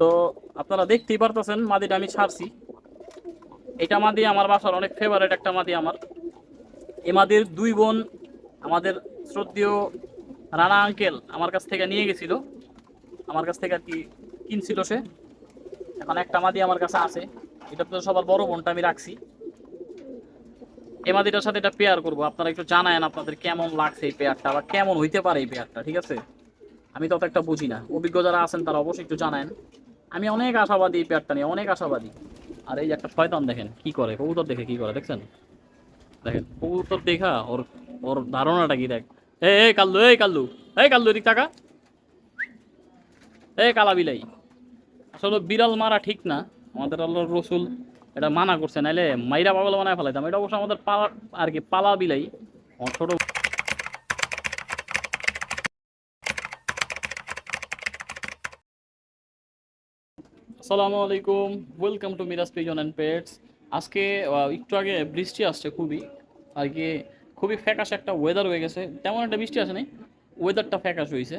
তো আপনারা দেখতেই পারতেছেন, মাদিটা আমি ছাড়ছি। এটা মাদি আমার বাসার অনেক ফেভারিট একটা মাদি আমার। এ মাদির দুই বোন, আমাদের শ্রদ্ধেয় রানা আঙ্কেল আমার কাছ থেকে নিয়ে গেছিল। আমার কাছ থেকে আর কি কিনছিল সে। এখন একটা মাদি আমার কাছে আছে। এটা তো সবার বড় বোনটা আমি রাখছি। এ মাদিটার সাথে এটা পেয়ার করব। আপনারা একটু জানায়েন আপনাদের কেমন লাগছে এই পেয়ারটা বা কেমন হইতে পারে এই পেয়ারটা ঠিক আছে? আমি তত একটা বুঝি না। অভিজ্ঞ যারা আছেন তারা অবশ্যই একটু জানায়েন। আমি অনেক আশাবাদী এই পেয়ারটা নিয়ে, অনেক আশাবাদী। আর এই একটা শয়তান দেখেন, কি করে? কবুতর দেখে কি করে? দেখছেন? দেখেন, কবুতর দেখা, ওর ওর ধারণাটা কি দেখ? এ এই কাল্লু এই কাল্লু এই কাল্লু, এদিক টাকা এই কালা বিলাই। আসলে বিড়াল মারা ঠিক না। আমাদের আল্লাহর রসুল এটা মানা করছে, নাইলে মাইরা পাগল বানায় ফেলাইতাম। এটা অবশ্য আমাদের পালা আর কি, পালা বিলাই। ছোট আসসালামু আলাইকুম welcome to Miraj pigeon and pets আজকে একটু আগে বৃষ্টি আসছে খুবই, আর কি খুবই ফ্যাকাশ একটা ওয়েদার হয়ে গেছে। তেমন একটা বৃষ্টি আসে ওয়েদারটা ফ্যাকাশ হয়েছে।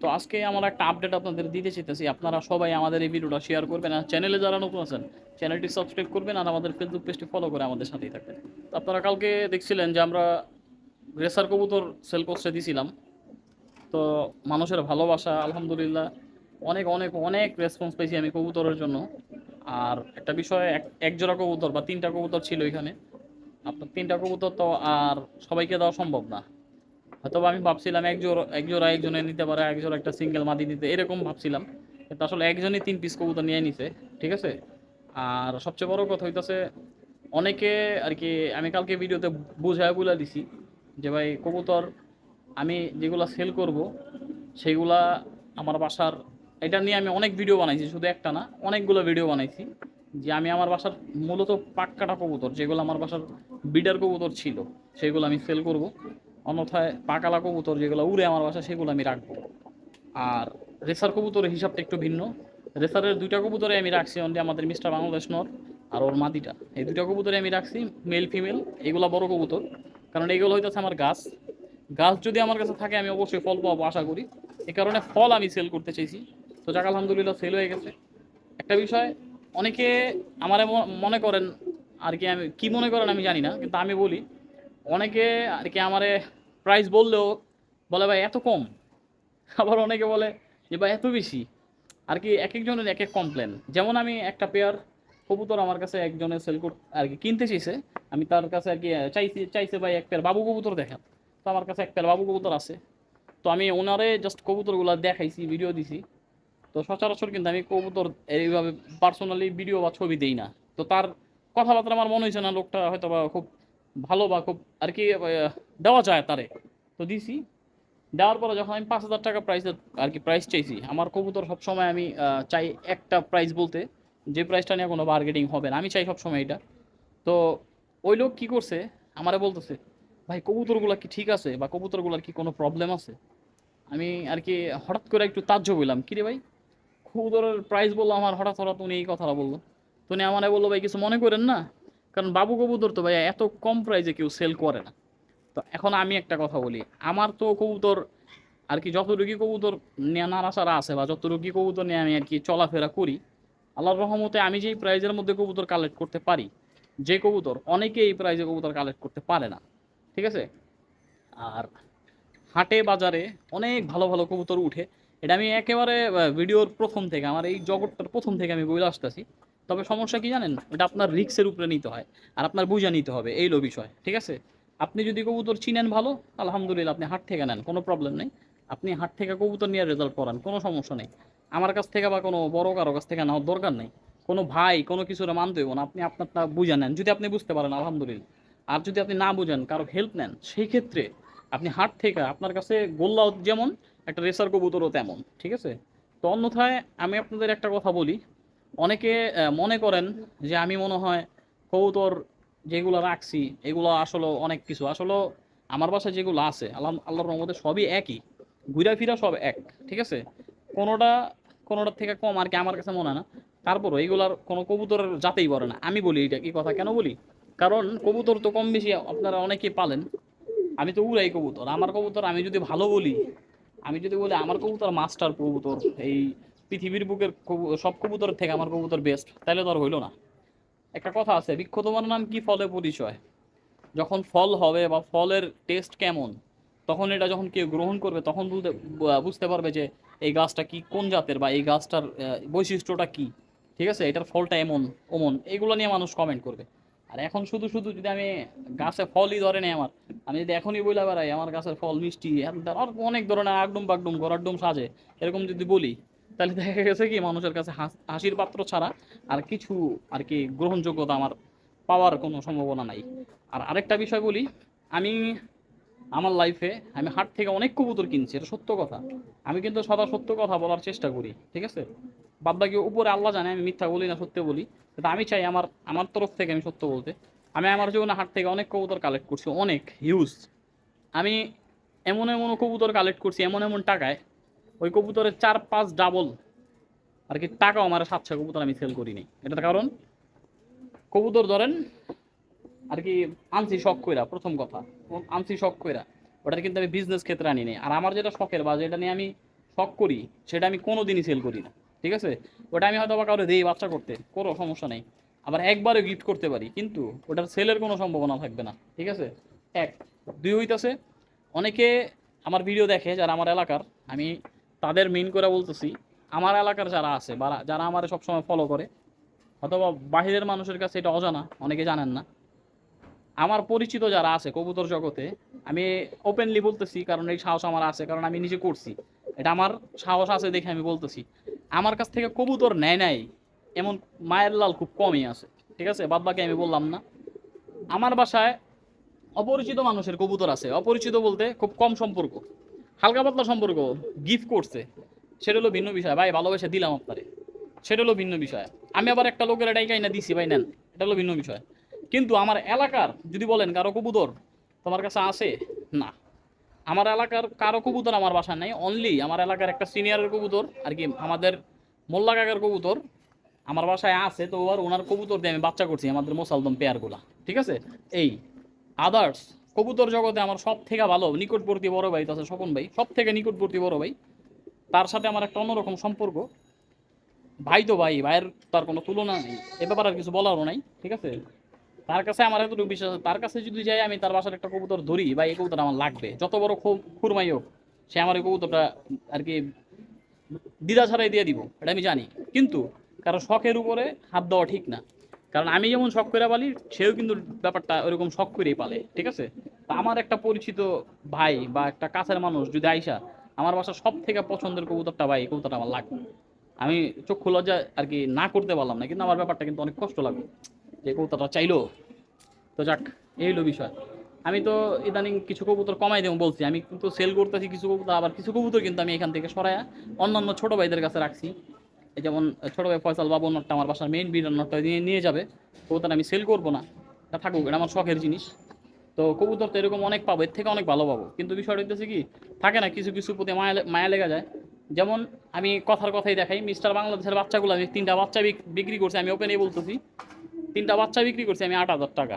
তো আজকে আমরা একটা আপডেট আপনাদের দিতে চাইতেছি। আপনারা সবাই আমাদের এই ভিডিওটা শেয়ার করবেন। আর চ্যানেলে যারা নতুন আছেন চ্যানেলটি সাবস্ক্রাইব করবেন আর আমাদের ফেসবুক পেজটি ফলো করে আমাদের সাথেই থাকবেন। তো আপনারা কালকে দেখছিলেন যে আমরা রেসার কবুতর সেল করতে দিছিলাম। তো মানুষের ভালোবাসা, আলহামদুলিল্লাহ। অনেক অনেক অনেক রেসপন্স পেয়েছি আমি কবুতরের জন্য। আর একটা বিষয়, এক এক জোড়া কবুতর বা তিনটা কবুতর ছিল এখানে। আপনার তিনটা কবুতর তো আর সবাইকে দেওয়া সম্ভব না। হয়তো আমি ভাবছিলাম এক জোড়া এক জোড়া একজনে নিতে পারে এক জোড়া একটা সিঙ্গেল মাদি নিতে এরকম ভাবছিলাম। কিন্তু আসলে একজনই তিন পিস কবুতর নিয়ে নিছে, ঠিক আছে? আর সবচেয়ে বড় কথা হইতেছে, অনেকে আর কি আমি কালকে ভিডিওতে বুঝায় বলে দিছি যে ভাই, কবুতর আমি যেগুলা সেল করব, সেইগুলা আমার বাসার এটা নিয়ে আমি অনেক ভিডিও বানাইছি, শুধু একটা না, অনেকগুলো ভিডিও বানাইছি, যে আমি আমার বাসার মূলত পাক্কাটা কবুতর, যেগুলো আমার বাসার বিডার কবুতর ছিল, সেগুলো আমি সেল করব। অন্যথায় পাকালা কবুতর যেগুলো উড়ে আমার বাসা সেগুলো আমি রাখব। আর রেসার কবুতরের হিসাবটা একটু ভিন্ন। রেসারের দুইটা কবুতরে আমি রাখছি অনলি আমাদের মিস্টার বাংলাদেশ নর আর ওর মাদিটা এই দুইটা কবুতরে আমি রাখছি মেল ফিমেল এগুলা বড় কবুতর। কারণ এগুলো হইতেছে আমার গাছ। গাছ যদি আমার কাছে থাকে, আমি অবশ্যই ফল পাবো, আশা করি। এ কারণে ফল আমি সেল করতে চাইছি। তো যাক, আলহামদুলিল্লাহ সেল হয়ে গেছে। একটা বিষয়, অনেকে আমারে মনে করেন আর কি আমি, কি মনে করেন আমি জানি না, কিন্তু আমি বলি, অনেকে আর কি আমারে প্রাইস বললেও বলে, ভাই, এত কম। আবার অনেকে বলে যে, ভাই, এত বেশি। আর কি এক একজনের এক এক কমপ্লেন যেমন আমি একটা পেয়ার কবুতর আমার কাছে একজনের সেল কর, আর কি কিনতে চাইছে, আমি তার কাছে আর কি, চাইছি, চাইছে, ভাই, এক পেয়ার বাবু কবুতর দেখান তো আমার কাছে এক পেয়ার বাবু কবুতর আছে। তো আমি ওনারে জাস্ট কবুতরগুলো দেখাইছি ভিডিও দিছি। তো সচরাচর কিন্তু আমি কবুতর এইভাবে পার্সোনালি ভিডিও বা ছবি দেই না। তো তার কথাবার্তা আমার মনে হয়েছে না, লোকটা হয়তো বা খুব ভালো বা খুব আর কি দেওয়া যায় তারে। তো দিছি। দেওয়ার পরে যখন আমি পাঁচ হাজার টাকা প্রাইস আর কি প্রাইস চাইছি, আমার কবুতর সবসময় আমি চাই একটা প্রাইস বলতে, যে প্রাইসটা নিয়ে কোনো বার্গেটিং হবে না, আমি চাই সবসময় এটা তো ওই লোক কী করছে, আমারে বলতেছে, ভাই, কবুতরগুলো কি ঠিক আছে বা কবুতরগুলোর কি কোনো প্রবলেম আছে? আমি আর কি হঠাৎ করে একটু তাজ্য বললাম কিরে ভাই কবুতরের প্রাইস বলল আমার, হঠাৎ হঠাৎ উনি এই কথাটা বলল। তো উনি আমারে বলল, ভাই, কিছু মনে করেন না? কারণ বাবু কবুতর তো ভাই এত কম প্রাইসে কেউ সেল করে না। তো এখন আমি একটা কথা বলি, আমার তো কবুতর আর কি যতটুকু কবুতর নিয়ে নাড়াচাড়া আছে বা যতটুকু কবুতর নিয়ে আমি আর কি চলাফেরা করি, আল্লাহর রহমতে আমি যেই প্রাইজের মধ্যে কবুতর কালেক্ট করতে পারি, যে কবুতর অনেকে এই প্রাইজে কবুতর কালেক্ট করতে পারে না, ঠিক আছে? আর হাটে বাজারে অনেক ভালো ভালো কবুতর উঠে এটা আমি একেবারে ভিডিওর প্রথম থেকে, আমার এই জগৎটার প্রথম থেকে আমি বলে আসতেছি। তবে সমস্যা কি জানেন? এটা আপনার রিক্সের উপরে নিতে হয়, আর আপনার বুঝে নিতে হবে এই লো বিষয়, ঠিক আছে? আপনি যদি কবুতর চিনেন ভালো, আলহামদুলিল্লাহ আপনি হাট থেকে নেন, কোনো প্রবলেম নেই। আপনি হাট থেকে কবুতর নিয়ে রেজাল্ট করান, কোনো সমস্যা নেই। আমার কাছ থেকে বা কোনো বড় কারও কাছ থেকে নেওয়ার দরকার নেই। কোনো ভাই, কোনো কিছুরে মানতে হইব না, আপনি আপনারটা বুঝে নেন। যদি আপনি বুঝতে পারেন, আলহামদুলিল্লাহ। আর যদি আপনি না বুঝেন, কারও হেল্প নেন, সেই ক্ষেত্রে আপনি হাট থেকে, আপনার কাছে গোল্লাও যেমন একটা রেসার কবুতরও তেমন, ঠিক আছে? তো অন্যথায় আমি আপনাদের একটা কথা বলি। অনেকে মনে করেন যে আমি মনে হয় কবুতর যেগুলো রাখছি, এগুলো আসলে অনেক কিছু। আসলে আমার বাসায় যেগুলো আছে, আল্লাহ, আল্লাহর রহমতে সবই একই। ঘুরা ফিরা সব এক, ঠিক আছে? কোনোটা, কোনোটার থেকে কম আর কি আমার কাছে মনে হয় না। তারপরও এইগুলার কোনো কবুতরের জাতেই পড়ে না। আমি বলি এটা কি কথা? কেন বলি? কারণ কবুতর তো কম বেশি আপনারা অনেকেই পালেন। আমি তো উড়াই কবুতর। আমার কবুতর আমি যদি ভালো বলি আমি যদি বলি, আমার কবুতর মাস্টার কবুতর, এই পৃথিবীর বুকের সব কবুতরের থেকে আমার কবুতর বেস্ট তাহলে তো আর হইল না। একটা কথা আছে বৃক্ষ তোমার নাম কি? ফলে পরিচয়। যখন ফল হবে বা ফলের টেস্ট কেমন, তখন এটা যখন কেউ গ্রহণ করবে, তখন বুঝতে বুঝতে পারবে যে এই গাছটা কি, কোন জাতের বা এই গাছটার বৈশিষ্ট্যটা কি। ঠিক আছে? এটার ফলটা এমন, ওমন, এগুলো নিয়ে মানুষ কমেন্ট করবে। আর এখন শুধু শুধু যদি আমি গাছে ফলই ধরে নেই আমার, আমি যদি এখনই বইলা বেড়াই, আমার গাছের ফল মিষ্টি আর অনেক ধরনের আগডুম বাগডুম গরাডুম সাজে। এরকম যদি বলি, তাহলে দেখা গেছে কি, মানুষের কাছে হাসির পাত্র ছাড়া আর কিছু আর কি গ্রহণযোগ্যতা আমার পাওয়ার কোনো সম্ভাবনা নাই। আর আরেকটা বিষয় বলি, আমি, আমার লাইফে আমি হাট থেকে অনেক কবুতর কিনছি, এটা সত্য কথা। আমি কিন্তু সদা সত্য কথা বলার চেষ্টা করি, ঠিক আছে? বাদ বাকি উপরে আল্লাহ জানে, আমি মিথ্যা বলি না, সত্য বলি। কিন্তু আমি চাই আমার আমার তরফ থেকে আমি সত্য বলতে। আমি আমার জীবনে হাট থেকে অনেক কবুতর কালেক্ট করছি, অনেক হিউজ আমি এমন এমন কবুতর কালেক্ট করছি, এমন এমন টাকায়, ওই কবুতরের চার পাঁচ ডাবল আর কি টাকাও আমার সাতশো কবুতর আমি সেল করিনি। এটার কারণ, কবুতর ধরেন, আর কি আনছি শখ কইরা, প্রথম কথা। আনছি শখ কইরা ওটা কিন্তু আমি বিজনেস ক্ষেত্রে আনি নাই। আর আমার যেটা শখের বা যেটা নিয়ে আমি শখ করি, সেটা আমি কোনো দিনই সেল করি না। ঠিক আছে? ওটা আমি হয়তো বা কারও দেই, বাচ্চা করতে, কোনো সমস্যা নেই। আবার একবারে গিফট করতে পারি, কিন্তু ওটার সেলের কোনো সম্ভাবনা থাকবে না, ঠিক আছে? এক, দুই হইতাছে, অনেকে আমার ভিডিও দেখে যারা আমার এলাকার, আমি তাদের মেইন করে বলতেছি, আমার এলাকার যারা আছে, বা যারা আমার সবসময় ফলো করে অথবা বাহিরের মানুষের কাছে এটা অজানা, অনেকে জানেন না। আমার পরিচিত যারা আছে কবুতর জগতে, আমি ওপেনলি বলতেছি, কারণ এই সাহস আমার আছে, কারণ আমি নিজে করছি। এটা আমার সাহস আছে দেখে আমি বলতেছি। আমার কাছ থেকে কবুতর নেয় নাই, এমন মায়ের লাল খুব কমই আছে, ঠিক আছে? বাদ বাকি আমি বললাম না। আমার বাসায় অপরিচিত মানুষের কবুতর আছে। অপরিচিত বলতে খুব কম সম্পর্ক, হালকা পাতলা সম্পর্ক, গিফট করছে। সেটা হলো ভিন্ন বিষয়। ভাই, ভালোবেসে দিলাম আপনারে। সেটা হলো ভিন্ন বিষয়। আমি আবার একটা লোকের এটাই না দিছি, ভাই, নেন। এটা হলো ভিন্ন বিষয়। কিন্তু আমার এলাকার যদি বলেন কারও কবুতর তোমার কাছে আছে? না। আমার এলাকার কারও কবুতর আমার বাসায় নাই অনলি আমার এলাকার একটা সিনিয়রের কবুতর, আর কি আমাদের মোল্লা কাকার কবুতর আমার বাসায় আছে, তো আর ওনার কবুতর দিয়ে আমি বাচ্চা করছি, আমাদের মোসালদম পেয়ারগুলা, ঠিক আছে? এই আদার্স কবুতর জগতে আমার সব থেকে ভালো, নিকটবর্তী বড় ভাই তো আছে স্বপন ভাই সব থেকে নিকটবর্তী বড় ভাই, তার সাথে আমার একটা অন্যরকম সম্পর্ক। ভাই তো ভাই, ভাইয়ের তার কোনো তুলনা নেই, এ ব্যাপারে আর কিছু বলারও নাই, ঠিক আছে? তার কাছে আমার এতটুকু বিশ্বাস আছে, তার কাছে যদি যাই আমি তার বাসার একটা কবুতর ধরি বা এই কবুতর আমার লাগবে। যত বড় খুরমাই হোক সে আমার এই কবুতরটা আর কি দ্বিধা ছাড়াই দিয়ে দিব এটা আমি জানি। কিন্তু কারণ শখের উপরে হাত দেওয়া ঠিক না। কারণ আমি যেমন শখ করে পালি সেও কিন্তু ব্যাপারটা ওরকম শখ করেই পালে ঠিক আছে? তা আমার একটা পরিচিত ভাই বা একটা কাছের মানুষ যদি আইসা আমার বাসার সব থেকে পছন্দের কবুতরটা ভাই এই কবুতরটা আমার লাগবে। আমি চোখ চক্ষু লজ্জা আর কি না করতে পারলাম না কিন্তু আমার ব্যাপারটা কিন্তু অনেক কষ্ট লাগবে যে কবুতরটা চাইলো। তো যাক, এই হলো বিষয়। আমি তো ইদানিং কিছু কবুতর কমাই দেবো বলছি। আমি কিন্তু সেল করতেছি কিছু কবুতর, আবার কিছু কবুতর কিন্তু আমি এখান থেকে সরায়া অন্যান্য ছোটো ভাইদের কাছে রাখছি। যেমন ছোটো ভাই ফয়সাল বাবু নটটা আমার বাসার মেইন বিরান নটটা নিয়ে নিয়ে যাবে। কবুতর আমি সেল করব না। তা থাকুক, এটা আমার শখের জিনিস। তো কবুতর তো এরকম অনেক পাবো, এর থেকে অনেক ভালো পাবো। কিন্তু বিষয়টা হচ্ছে কি, থাকে না কিছু কিছু প্রতি মায়া মায়া লেগে যায়। যেমন আমি কথার কথাই দেখাই, মিস্টার বাংলাদেশের বাচ্চাগুলো, আমি তিনটা বাচ্চা বিক- বিক্রি করছি, আমি ওপেনে বলতেছি। তিনটা বাচ্চা বিক্রি করছি আমি আট হাজার টাকা।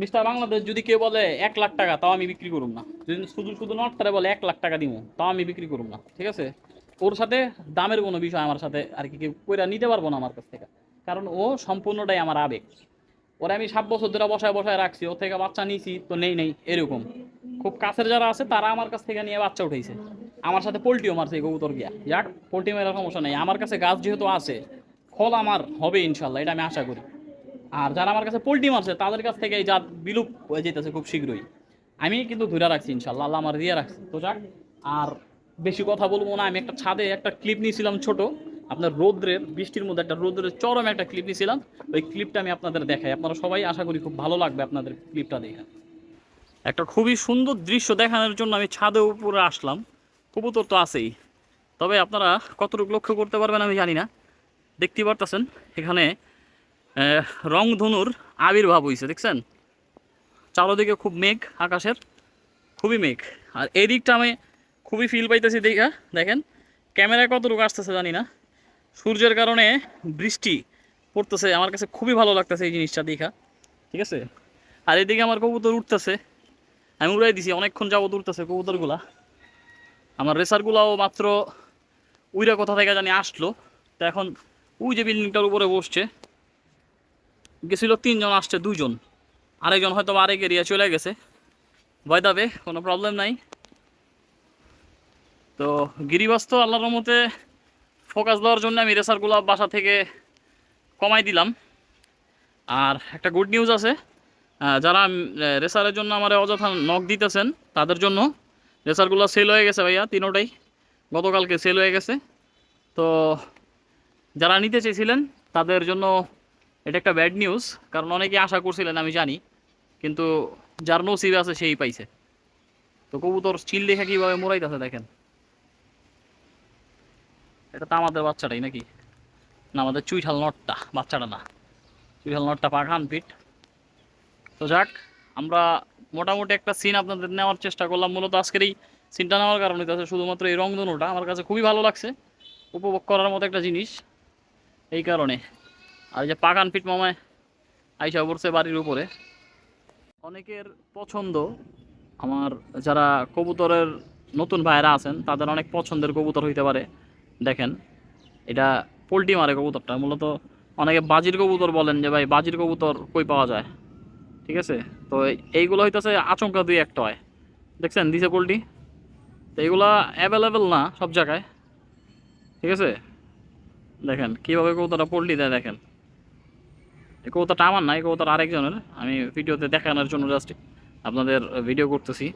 মিস্টার বাংলাদেশ, যদি কেউ বলে এক লাখ টাকা, তাও আমি বিক্রি করুম না। যদি শুধু শুধু নটটারে বলে এক লাখ টাকা দিব তাও আমি বিক্রি করুম না, ঠিক আছে? ওর সাথে দামের কোনো বিষয় আমার সাথে আর কি কেউ কইরা নিতে পারব না আমার কাছ থেকে। কারণ ও সম্পূর্ণটাই আমার আবেগ। ওরা আমি সাত বছর ধরে বসায় বসায় রাখছি, ওর থেকে বাচ্চা নিয়েছি তো নেই নেই, এরকম। খুব কাছের যারা আছে, তারা আমার কাছ থেকে নিয়ে বাচ্চা উঠেছে আমার সাথে পোলট্রিও মারছে কবুতর গিয়া। যাক, পোলট্রি মেরার সমস্যা নেই। আমার কাছে গাছ যেহেতু আছে ফল আমার হবে ইনশাল্লাহ এটা আমি আশা করি। আর যারা আমার কাছে পোলট্রি মারছে, তাদের কাছ থেকে এই জাত বিলুপ হয়ে যেতেছে খুব শীঘ্রই। আমি কিন্তু ধরে রাখছি ইনশাল্লাহ আল্লাহ আমার দিয়ে রাখছি। তো যাক, আর বেশি কথা বলব না, আমি একটা ছাদে একটা ক্লিপ নিয়েছিলাম ছোট, আপনার রৌদ্রের, বৃষ্টির মধ্যে একটা রৌদ্রের চরম একটা ক্লিপ নিয়েছিলাম। ওই ক্লিপটা আমি আপনাদের দেখাই, আপনারা সবাই আশা করি খুব ভালো লাগবে আপনাদের ক্লিপটা দেখে। একটা খুবই সুন্দর দৃশ্য দেখানোর জন্য আমি ছাদে উপরে আসলাম, কবুতর তো আছেই। তবে আপনারা কতটুকু লক্ষ্য করতে পারবেন আমি জানি না দেখতে পারতেছেন, এখানে রংধনুর আবির্ভাব হয়েছে দেখছেন? চারোদিকে খুব মেঘ, আকাশের খুবই মেঘ। আর এই দিকটা আমি খুবই ফিল পাইতেছি দেখা, দেখেন ক্যামেরায় কতটুকু আসতেছে জানি না। সূর্যের কারণে বৃষ্টি পড়তেছে, আমার কাছে খুবই ভালো লাগতেছে এই জিনিসটা দেখা, ঠিক আছে? আর এদিকে আমার কবুতর উঠতেছে, আমি উড়াই দিছি, অনেকক্ষণ যাবত উঠতেছে কবুতরগুলা। আমার রেসারগুলাও মাত্র উইরা কোথা থেকে জানি আসলো, তো এখন ওই যে বিল্ডিংটার উপরে বসছে। গেছিল তিনজন, আসছে দুজন আরেকজন হয়তো আরেক এরিয়া চলে গেছে। ভয় দাবে কোনো প্রবলেম নাই। তো গিরিবাস তো আল্লাহর মতে ফোকাস দেওয়ার জন্য আমি রেসারগুলো বাসা থেকে কমাই দিলাম। আর একটা গুড নিউজ আছে। যারা রেসারের জন্য আমার অযথা নখ দিতেছেন, তাদের জন্য রেসারগুলো সেল হয়ে গেছে ভাইয়া তিনোটাই গতকালকে সেল হয়ে গেছে। তো যারা নিতে চেয়েছিলেন, তাদের জন্য এটা একটা ব্যাড নিউজ কারণ অনেকে আশা করছিলেন, আমি জানি, কিন্তু যার নসিবে আছে সেই পাইছে। তো কবুতর চিল দেখে কীভাবে মোড়াইতেছে দেখেন। এটা তো আমাদের বাচ্চাটাই নাকি? না, আমাদের চুইঠাল নটটা, বাচ্চাটা না। চুইঠাল নটটা পাখান পিঠ। তো যাক, আমরা মোটামুটি একটা সিন আপনাদের নেওয়ার চেষ্টা করলাম। মূলত আজকের এই সিনটা নেওয়ার কারণে তাতে শুধুমাত্র এই রংধনুটা। আমার কাছে খুবই ভালো লাগছে। উপভোগ করার মতো একটা জিনিস। এই কারণে। আর যে পাকান পিঠ মামায় আইসা পড়ছে বাড়ির উপরে। অনেকের পছন্দ, আমার যারা কবুতরের নতুন ভাইয়েরা আছেন, তাদের অনেক পছন্দের কবুতর হইতে পারে, দেখেন। এটা পোলট্রি মারে কবুতরটা, মূলত অনেকে বাজির কবুতর বলেন যে, ভাই, বাজির কবুতর কই পাওয়া যায়? ঠিক আছে? তো এইগুলো হইতেছে আচমকা দুই একটা হয়। দেখছেন, দিছে পোলট্রি? তো এইগুলা অ্যাভেলেবেল না সব জায়গায়। ঠিক আছে? দেখেন, কীভাবে কবুতরটা পোলট্রি দেয় দেখেন। এই কবুতরটা আমার না, এই কবুতর আরেকজনের। আমি ভিডিওতে দেখানোর জন্য জাস্ট আপনাদের ভিডিও করতেছি।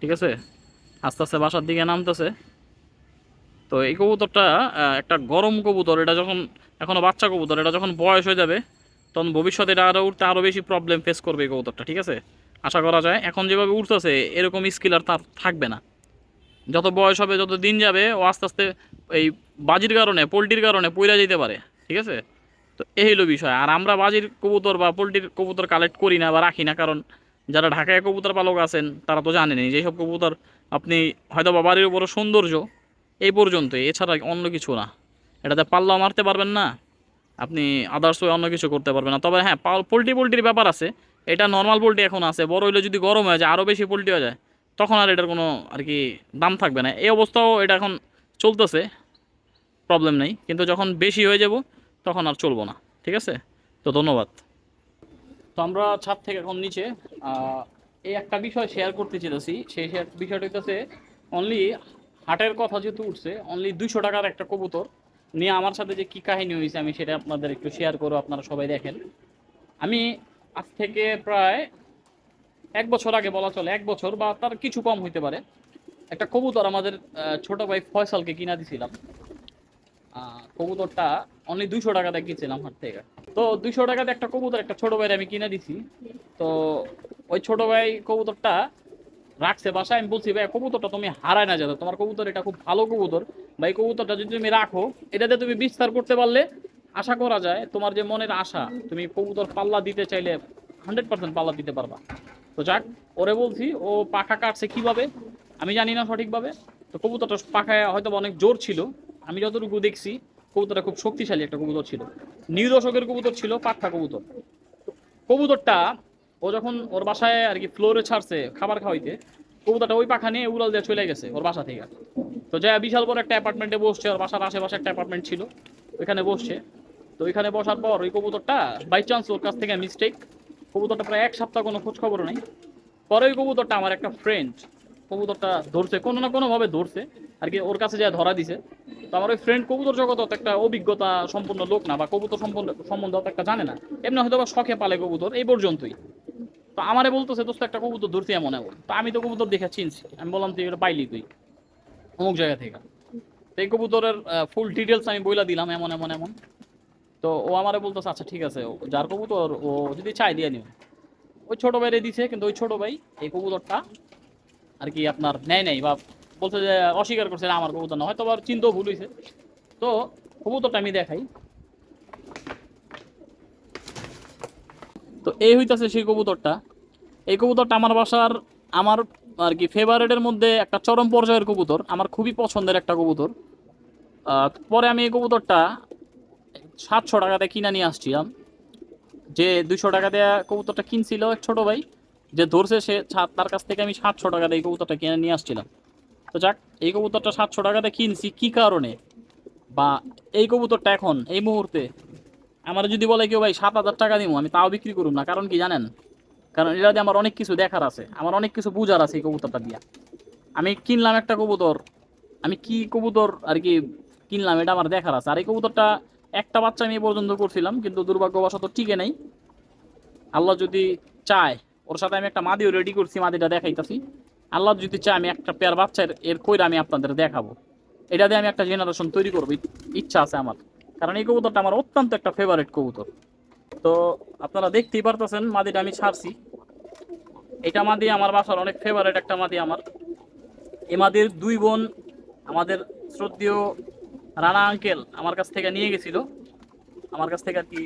ঠিক আছে? আস্তে আস্তে বাসার দিকে নামতেছে। তো এই কবুতরটা একটা গরম কবুতর। এটা যখন এখনও বাচ্চা কবুতর, এটা যখন বয়স হয়ে যাবে, তখন ভবিষ্যতে এটা আরও উঠতে আরও বেশি প্রবলেম ফেস করবে এই কবুতরটা, ঠিক আছে? আশা করা যায়। এখন যেভাবে উঠতেছে এরকম স্কিল আর তার থাকবে না। যত বয়স হবে, যত দিন যাবে, ও আস্তে আস্তে এই বাজির কারণে, পোলট্রির কারণে পইরা যেতে পারে, ঠিক আছে? তো এই হলো বিষয়। আর আমরা বাজির কবুতর বা পোলট্রির কবুতর কালেক্ট করি না বা রাখি না, কারণ যারা ঢাকায় কবুতর পালক আছেন, তারা তো জানেনই যেসব কবুতর আপনি হয়তো বা বাড়ির উপরে সৌন্দর্য এই পর্যন্ত, এছাড়া অন্য কিছু না। এটাতে পাল্লা মারতে পারবেন না, আপনি আদার্স অন্য কিছু করতে পারবেন না। তবে হ্যাঁ পোলট্রি পোলট্রির ব্যাপার আছে। এটা নর্মাল পোলট্রি এখন আছে, বড় হইলে যদি গরম হয়ে যায় আরও বেশি পোলট্রি হয়ে যায়, তখন আর এটার কোনো আর কি দাম থাকবে না। এই অবস্থাও এটা এখন চলতেছে। প্রবলেম নেই। কিন্তু যখন বেশি হয়ে যাব, তখন আর চলবো না। ঠিক আছে? তো ধন্যবাদ। তো আমরা ছাদ থেকে এখন নিচে এই একটা বিষয় শেয়ার করতে চেয়েছি সেই শেয়ার বিষয়টা হচ্ছে অনলি হাটের কথা যেহেতু উঠছে অনলি দুইশো টাকার একটা কবুতর নিয়ে আমার সাথে যে কী কাহিনী হয়েছে আমি সেটা আপনাদের একটু শেয়ার করব আপনারা সবাই দেখেন। আমি আজ থেকে প্রায় এক বছর আগে বলা চলে, এক বছর বা তার কিছু কম হইতে পারে, একটা কবুতর আমাদের ছোট ভাই ফয়সালকে কিনা দিছিলাম। কবুতরটা অনলি দুইশো টাকাতে কিনছিলাম হাট থেকে। তো দুইশো টাকাতে একটা কবুতর একটা ছোট ভাইয়ের আমি কিনে দিছি। তো ওই ছোট ভাই কবুতরটা রাখছে বাসায়। আমি বলছি, ভাই, কবুতরটা তুমি হারায় না যাবে তোমার কবুতর এটা খুব ভালো কবুতর। বা এই কবুতরটা যদি তুমি রাখো এটাতে তুমি বিস্তার করতে পারলে আশা করা যায় তোমার যে মনের আশা, তুমি কবুতর পাল্লা দিতে চাইলে হান্ড্রেড পার্সেন্ট পাল্লা দিতে পারবা। তো যাক, ওরে বলছি, ও পাখা কাটছে কীভাবে? আমি জানি না সঠিকভাবে। তো কবুতরটা পাখায় হয়তো অনেক জোর ছিল। আমি যতটুকু দেখছি, কবুতরটা খুব শক্তিশালী একটা কবুতর ছিল। নিউ দশকের কবুতর ছিল পাখা কবুতর। কবুতরটা, ও যখন ওর বাসায় আর কি ফ্লোরে ছাড়ছে খাবার খাওয়াইতে, কবুতরটা ওই পাখা নিয়ে উড়াল দিয়ে চলে গেছে ওর বাসা থেকে। তো যা বিশাল বড় একটা অ্যাপার্টমেন্টে বসছে, ওর বাসার আশেপাশে একটা অ্যাপার্টমেন্ট ছিল, ওইখানে বসছে। তো ওইখানে বসার পর ওই কবুতরটা বাই চান্স ওর কাছ থেকে মিস্টেক কবুতরটা প্রায় এক সপ্তাহ কোনো খোঁজ খবর নেই। পরে ওই কবুতরটা আমার একটা ফ্রেন্ড কবুতরটা ধরছে, কোনো না কোনোভাবে ধরছে। আর কি, ওর কাছে যা ধরা দিছে। তো আমার ওই ফ্রেন্ড কবুতর জগৎ অত একটা অভিজ্ঞতা সম্পন্ন লোক না, বা কবুতর সম্পন্ন সম্বন্ধে একটা জানে না। এমনি হয়তো বা শখে পালে কবুতর, এই পর্যন্তই। তো আমারে বলতেছে, দোস্ত, একটা কবুতর ধরছি এমন এমন। তো আমি তো কবুতর দেখে চিনছি। আমি বললাম, তুই এটা পাইলি তুই, অমুক জায়গা থেকে। তো এই কবুতরের ফুল ডিটেলস আমি বইলা দিলাম, এমন এমন এমন। তো ও আমারে বলতেছে আচ্ছা ঠিক আছে, ও- যার কবুতর, ও যদি চাই দিয়ে নিও ওই ছোট ভাইরে দিছে, কিন্তু ওই ছোট ভাই এই কবুতরটা আর কি আপনার নেয় নেই বা বলছে যে, অস্বীকার করছে আমার কবুতর না, হয়তো আবার চিন্তাও ভুল হয়েছে। তো কবুতরটা আমি দেখাই। তো এই হইতেছে সেই কবুতরটা। এই কবুতরটা আমার বাসার, আমার আর কি ফেভারেটের মধ্যে একটা চরম পর্যায়ের কবুতর, আমার খুবই পছন্দের একটা কবুতর। পরে আমি এই কবুতরটা সাতশো টাকাতে কিনে নিয়ে আসছিলাম। যে দুইশো টাকা দেওয়া কবুতরটা কিনছিল এক ছোট ভাই, যে ধরছে সে, তার কাছ থেকে আমি সাতশো টাকা দিয়ে কবুতরটা কিনে নিয়ে আসছিলাম। তো যাক, এই কবুতরটা সাতশো টাকাতে কিনছি, কি কারণে? বা এই কবুতরটা এখন, এই মুহূর্তে, আমার যদি বলে কেউ, ভাই, সাত হাজার টাকা দিব আমি তাও বিক্রি করুম না। কারণ কি জানেন? কারণ এটা দিয়ে আমার অনেক কিছু দেখার আছে, আমার অনেক কিছু বুঝার আছে এই কবুতরটা দিয়া। আমি কিনলাম একটা কবুতর, আমি কি কবুতর আর কি কিনলাম এটা আমার দেখার আছে। আর এই কবুতরটা একটা বাচ্চা আমি পর্যন্ত করছিলাম, কিন্তু দুর্ভাগ্যবশত টিকে নেই। আল্লাহ যদি চায়, ওর সাথে আমি একটা মাদিও রেডি করছি, মাদিটা দেখাইতাছি। আল্লাহ যদি চায় আমি একটা পেয়ার বাচ্চার এর কইরা আমি আপনাদের দেখাবো। এটা দিয়ে আমি একটা জেনারেশন তৈরি করব ইচ্ছা আছে আমার। কারণ এই কবুতরটা আমার অত্যন্ত একটা ফেভারিট কবুতর। তো আপনারা দেখতেই পারতেছেন, মাদিটা আমি ছাড়ছি। এটা মাদি আমার বাসার অনেক ফেভারিট একটা মাদি আমার। এ মাদির দুই বোন, আমাদের শ্রদ্ধেয় রানা আঙ্কেল আমার কাছ থেকে নিয়ে গেছিল। আমার কাছ থেকে আর কি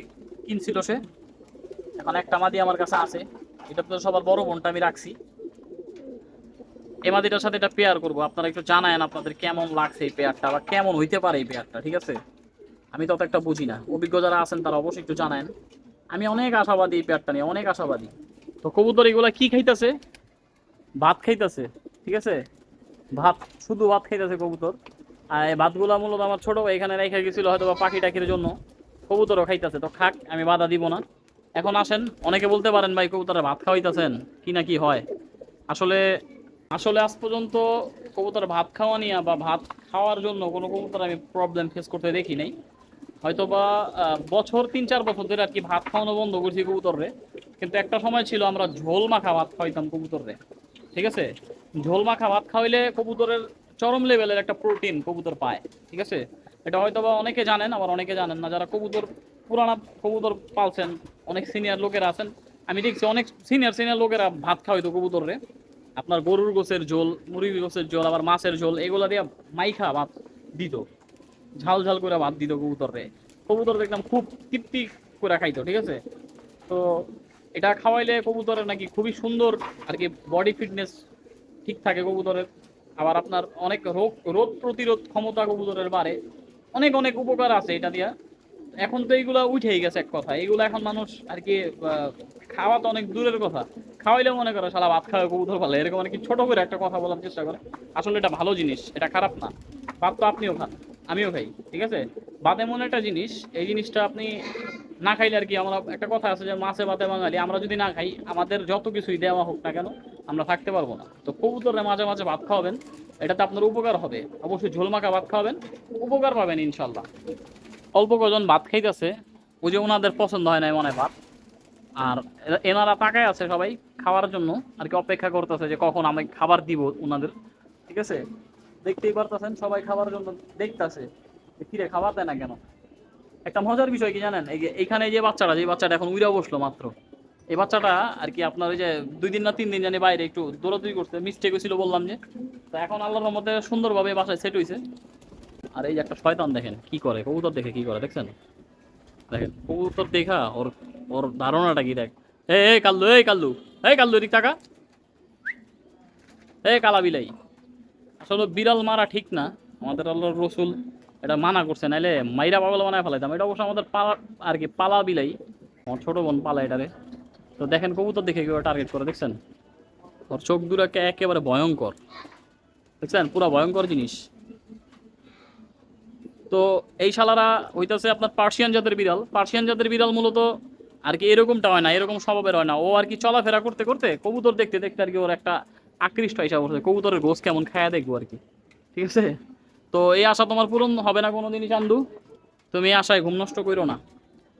কিনছিল সে। এখন একটা মাদি আমার কাছে আছে। এটা তো সবার বড় বোনটা আমি রাখছি। এই মাদিটার সাথে এটা পেয়ার করব। আপনারা একটু জানায়েন আপনাদের কেমন লাগছে এই পেয়ারটা বা কেমন হইতে পারে এই পেয়ারটা ঠিক আছে? আমি তত একটা বুঝি না। অভিজ্ঞ যারা আছেন তারা অবশ্যই একটু জানায়েন। আমি অনেক আশাবাদী এই পেয়ারটা নিয়ে, অনেক আশাবাদী। তো কবুতর এগুলা কি খাইতেছে? ভাত খাইতেছে, ঠিক আছে? ভাত, শুধু ভাত খাইতেছে কবুতর। আর এই ভাতগুলা মূলত আমার ছোট এখানে রেখে গেছিল হয়তো বা পাখি টাকির জন্য। কবুতরও খাইতেছে, তো খাক, আমি বাধা দিব না। এখন আসেন, অনেকে বলতে পারেন, ভাই কবুতরে ভাত খাওয়াইতেছেন? কি না কি হয়? আসলে আসলে আজ পর্যন্ত কবুতর ভাত খাওয়া নিয়ে বা ভাত খাওয়ার জন্য কোনো কবুতর আমি প্রবলেম ফেস করতে দেখি নাই। হয়তো বা বছর তিন চার বছর ধরে আর কি ভাত খাওয়ানো বন্ধ করছি কবুতররে কিন্তু একটা সময় ছিল আমরা ঝোল মাখা ভাত খাওয়াইতাম কবুতররে ঠিক আছে? ঝোল মাখা ভাত খাওয়াইলে কবুতরের চরম লেভেলের একটা প্রোটিন কবুতর পায়। ঠিক আছে? এটা হয়তো বা অনেকে জানেন, আবার অনেকে জানেন না। যারা কবুতর পুরানা কবুতর পালছেন, অনেক সিনিয়র লোকেরা আছেন। আমি দেখছি অনেক সিনিয়র সিনিয়র লোকেরা ভাত খাওয়াইতো কবুতররে আপনার গরুর গোছের ঝোল, মুরগির গোছের ঝোল, আবার মাছের ঝোল, এগুলো দিয়ে মাইখা ভাত দিত। ঝাল ঝাল করে ভাত দিত কবুতরে কবুতর দেখলাম খুব তৃপ্তি করে খাইতো, ঠিক আছে? তো এটা খাওয়াইলে কবুতরের নাকি খুবই সুন্দর আর কি বডি ফিটনেস ঠিক থাকে কবুতরের। আবার আপনার অনেক রোগ রোগ প্রতিরোধ ক্ষমতা কবুতরের বাড়ে। অনেক অনেক উপকার আছে এটা দিয়া। এখন তো এইগুলা উঠেই গেছে এক কথা এইগুলো এখন মানুষ আর কি খাওয়া তো অনেক দূরের কথা। খাওয়াইলে মনে করে সালা ভাত খাওয়া কবুতর ভালো। এরকম আর কি ছোট করে একটা কথা বলার চেষ্টা করে। আসলে এটা ভালো জিনিস, এটা খারাপ না। ভাত তো আপনিও খান, আমিও খাই, ঠিক আছে? ভাত এমন একটা জিনিস, এই জিনিসটা আপনি না খাইলে আর কি আমরা, একটা কথা আছে যে মাছে ভাতে বাঙালি, আমরা যদি না খাই, আমাদের যত কিছুই দেওয়া হোক না কেন, আমরা থাকতে পারব না। তো কবুতরে মাঝে মাঝে ভাত খাওয়াবেন, এটাতে আপনার উপকার হবে। অবশ্যই ঝোল মাখা ভাত খাওয়াবেন, উপকার পাবেন ইনশাল্লাহ অল্প কজন ভাত খাইতেছে ওই যে ওনাদের পছন্দ হয় না মনে হয় ভাত। আর এনারা তাকায় আছে সবাই খাওয়ার জন্য, আর কি অপেক্ষা করতেছে যে কখন আমি খাবার দিব ওনাদের ঠিক আছে? দেখতেই পারতেছেন, সবাই খাবার জন্য দেখতেছে কিরে খাবার দেয় না কেন। একটা মজার বিষয় কি জানেন? এই যে এইখানে যে বাচ্চাটা যে বাচ্চাটা এখন উইরা বসল মাত্র। এই বাচ্চাটা আর কি আপনার ওই যে দুই দিন না তিন দিন জানি বাইরে একটু দৌড়াদৌড়ি করছে মিস্টেক হয়েছিল বললাম যে। তো এখন আল্লাহর মধ্যে সুন্দরভাবে বাসায় সেট হয়েছে আর এই যে একটা শয়তান দেখেন, কি করে, কবুতর দেখে কি করে, দেখছেন? দেখেন কবুতর দেখা, ওর ওর ধারণাটা কি দেখ। এ কাল্লু এই কাল্লু এই কাল্লু এদিক টাকা এই কালা বিলাই। আসলে বিড়াল মারা ঠিক না, আমাদের আল্লাহর রসুল এটা মানা করছে, নাইলে মাইরা পাগল বানায় ফেলাইতাম। এটা অবশ্য আমাদের পালা, আর কি, পালা বিলাই। আমার ছোট বোন পালা এটারে। তো দেখেন, কবুতর দেখে কেউ টার্গেট করে, দেখছেন? ওর চোখ দুরাকে একেবারে ভয়ঙ্কর। দেখছেন? পুরা ভয়ঙ্কর জিনিস। তো এই শালারা হইতেছে আপনার পার্সিয়ান জাতের বিড়াল। পার্সিয়ান জাতের বিড়াল মূলত আর কি এরকমটা হয় না, এরকম স্বভাবের হয় না। ও আর কি চলাফেরা করতে করতে কবুতর দেখতে দেখতে আর কি ওর একটা আকৃষ্ট হিসাব করছে কবুতরের গোস কেমন খায়া দেখব আর কি। ঠিক আছে? তো এই আশা তোমার পূরণ হবে না কোনো দিনই চান্দু। তুমি এই আশায় ঘুম নষ্ট করো না।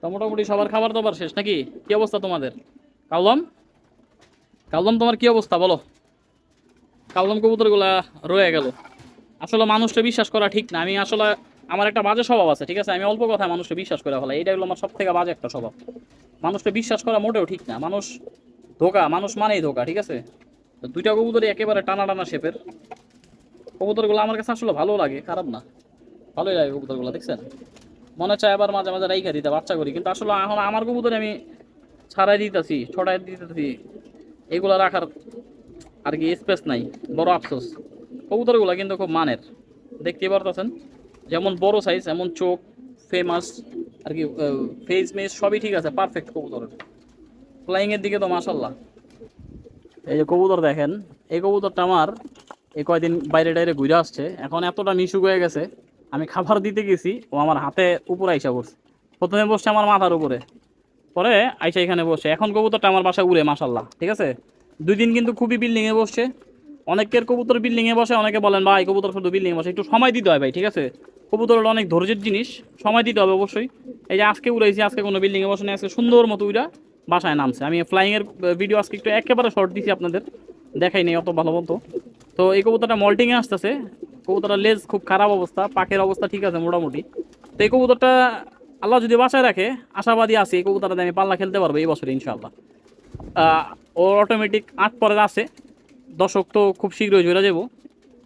তো মোটামুটি সবার খাবার দাবার শেষ নাকি? কি অবস্থা তোমাদের? কালদম? কালদম, তোমার কি অবস্থা? বলো। কালদম কবুতরগুলা রয়ে গেল। আসলে মানুষটা বিশ্বাস করা ঠিক না। আমি আসলে আমার একটা বাজে স্বভাব আছে, ঠিক আছে? আমি অল্প কথায় মানুষকে বিশ্বাস করে ফেলাই এটা হলো আমার সব থেকে বাজে একটা স্বভাব। মানুষকে বিশ্বাস করা মোটেও ঠিক না। মানুষ ধোকা, মানুষ মানেই ধোকা, ঠিক আছে? দুইটা কবুতরই একেবারে টানা টানা শেপের। কবুতরগুলো আমার কাছে আসলে ভালো লাগে, খারাপ না। ভালোই লাগে কবুতরগুলো, দেখছেন? মনে চায় আবার মাঝে মাঝে রাইখা দিতে, বাচ্চা করি। কিন্তু আসলে এখন আমার কবুতরে আমি ছাড়াই দিতেছি ছড়াই দিতেছি। এগুলো রাখার আর কি স্পেস নাই। বড় আফসোস। কবুতরগুলো কিন্তু খুব মানের। দেখতে পারতেছেন? যেমন বড় সাইজ এমন চোখ ফেমাস আর কি ফেস মেস সবই ঠিক আছে পারফেক্ট কবুতরের। ফ্লাইং এর দিকে তো মাশাল্লাহ এই যে কবুতর দেখেন, এই কবুতরটা আমার এই কয়দিন বাইরে টাইরে ঘুরে আসছে। এখন এতটা মিশুক হয়ে গেছে, আমি খাবার দিতে গেছি, ও আমার হাতে উপরে আইসা বসছে প্রথমে বসছে আমার মাথার উপরে, পরে আইসা এখানে বসে। এখন কবুতরটা আমার বাসায় উড়ে মাসাল্লাহ ঠিক আছে? দুই দিন কিন্তু খুবই বিল্ডিংয়ে বসছে। অনেকের কবুতর বিল্ডিংয়ে বসে, অনেকে বলেন, ভাই, কবুতর শুধু বিল্ডিংয়ে বসে, একটু সময় দিতে হয় ভাই, ঠিক আছে? কবুতর হলো অনেক ধৈর্যের জিনিস সময় দিতে হবে অবশ্যই। এই যে আজকে উড়াইছি আজকে কোনো বিল্ডিংয়ে বসে নেই আজকে সুন্দর মতো উড়া বাসায় নামছে। আমি ফ্লাইংয়ের ভিডিও আজকে একটু একেবারে শর্ট দিছি আপনাদের দেখাই নেই অত ভালো মতো। তো এই কবুতরটা মল্টিংয়ে আসতেছে কবুতরটার লেজ খুব খারাপ অবস্থা পাখের অবস্থা ঠিক আছে মোটামুটি। তো এই কবুতরটা আল্লাহ যদি বাসায় রাখে আশাবাদী আছি এই কবুতরটা আমি পাল্লা খেলতে পারব এই বছরে ইনশাল্লাহ আহ, ওর অটোমেটিক আট পরের আছে। দর্শক তো খুব শীঘ্রই জোড়া যাব।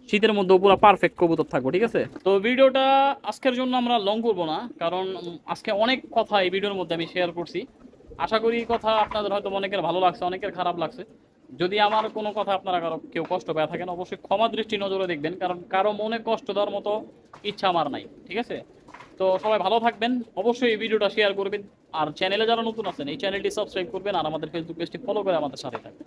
শীতের মধ্যে পুরো পারফেক্ট কবুতর থাকব, ঠিক আছে? তো ভিডিওটা আজকের জন্য আমরা লং করব না, কারণ আজকে অনেক কথা এই ভিডিওর মধ্যে আমি শেয়ার করছি। আশা করি কথা আপনাদের হয়তো অনেকের ভালো লাগছে, অনেকের খারাপ লাগছে। যদি আমার কোনো কথা আপনারা কারও কেউ কষ্ট পেয়ে থাকেন, অবশ্যই ক্ষমা দৃষ্টি নজরে দেখবেন, কারণ কারও মনে কষ্ট দেওয়ার মতো ইচ্ছা আমার নাই, ঠিক আছে? তো সবাই ভালো থাকবেন, অবশ্যই এই ভিডিওটা শেয়ার করবেন। আর চ্যানেলে যারা নতুন আছেন, এই চ্যানেলটি সাবস্ক্রাইব করবেন আর আমাদের ফেসবুক পেজটি ফলো করে আমাদের সাথে থাকবেন।